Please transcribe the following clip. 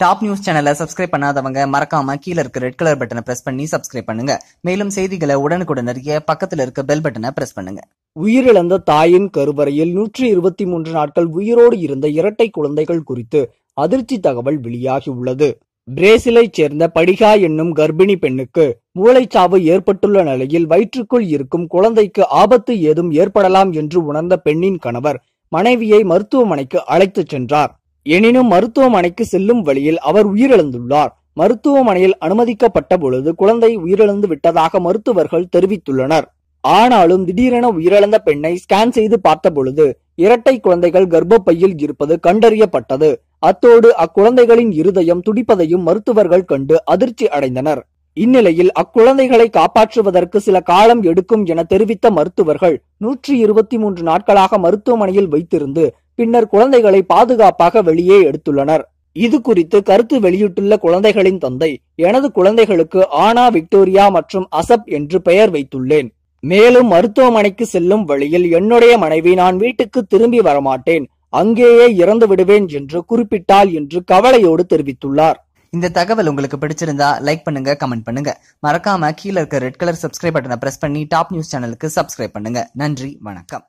Top news சேனலை subscribe பண்ணாதவங்க மறக்காம கீழ இருக்க ரெட் கலர் பட்டனை பிரஸ் பண்ணி சப்ஸ்கிரைப் பண்ணுங்க. மேலும் செய்திகளை உடனுக்குடன் அறிய பக்கத்துல இருக்க பெல் பட்டனை பிரஸ் பண்ணுங்க. உயிரிழந்த தாயின் கருவறையில் நூற்றி இருபத்தி மூன்று நாட்கள் உயிரோடு இருந்த இரட்டை குழந்தைகள் குறித்து அதிர்ச்சி தகவல் வெளியாகியுள்ளது பிரேசிலைச் சேர்ந்த படிகா என்னும் கர்ப்பிணி பெண்ணுக்கு மூளைச்சாவு ஏற்பட்டுள்ள நிலையில் வயிற்றுக்குள் இருக்கும் குழந்தைக்கு ஆபத்து ஏதும் ஏற்படலாம் என்று உணர்ந்த பெண்ணின் கணவர் மனைவியை மருத்துவமனைக்கு அழைத்துச் சென்றார். எனினும் மருத்துவமனைக்கு செல்லும் வழியில் அவர் உயிரிழந்துள்ளார். மருத்துவமனையில் அனுமதிக்கப்பட்ட பொழுது குழந்தை உயிரிழந்து விட்டதாக மருத்துவர்கள் தெரிவித்துள்ளனர். ஆனாலும் திடீரென உயிரிழந்த பெண்ணை ஸ்கேன் செய்து பார்த்த பொழுது இரட்டை குழந்தைகள் கர்ப்பப்பையில் இருப்பது கண்டறியப்பட்டது. அத்தோடு அக்குழந்தைகளின் இருதயம் துடிப்பதையும் மருத்துவர்கள் கண்டு அதிர்ச்சி அடைந்தனர். இந்நிலையில் அக்குழந்தைகளை காப்பாற்றுவதற்கு சில காலம் எடுக்கும் என தெரிவித்த மருத்துவர்கள் நூற்றி இருபத்தி மூன்று நாட்களாக மருத்துவமனையில் வைத்திருந்து பின்னர் குழந்தைகளை பாதுகாப்பாக வெளியே எடுத்துள்ளனர். இது குறித்து கருத்து வெளியிட்டுள்ள குழந்தைகளின் தந்தை எனது குழந்தைகளுக்கு ஆனா விக்டோரியா மற்றும் அசப் என்று பெயர் வைத்துள்ளேன். மேலும் மருத்துவமனைக்கு செல்லும் வழியில் என்னுடைய மனைவி நான் வீட்டுக்கு திரும்பி வரமாட்டேன். அங்கேயே இறந்து விடுவேன் என்று குறிப்பிட்டாள் என்று கவலையோடு தெரிவித்துள்ளார். இந்த தகவல் உங்களுக்கு பிடிச்சிருந்தா லைக் பண்ணுங்க கமெண்ட் பண்ணுங்க. மறக்காம கீழ இருக்க ரெட் கலர் சப்ஸ்கிரைப் பட்டனை பிரஸ் பண்ணி டாப் நியூஸ் சேனலுக்கு சப்ஸ்கிரைப் பண்ணுங்க. நன்றி வணக்கம்.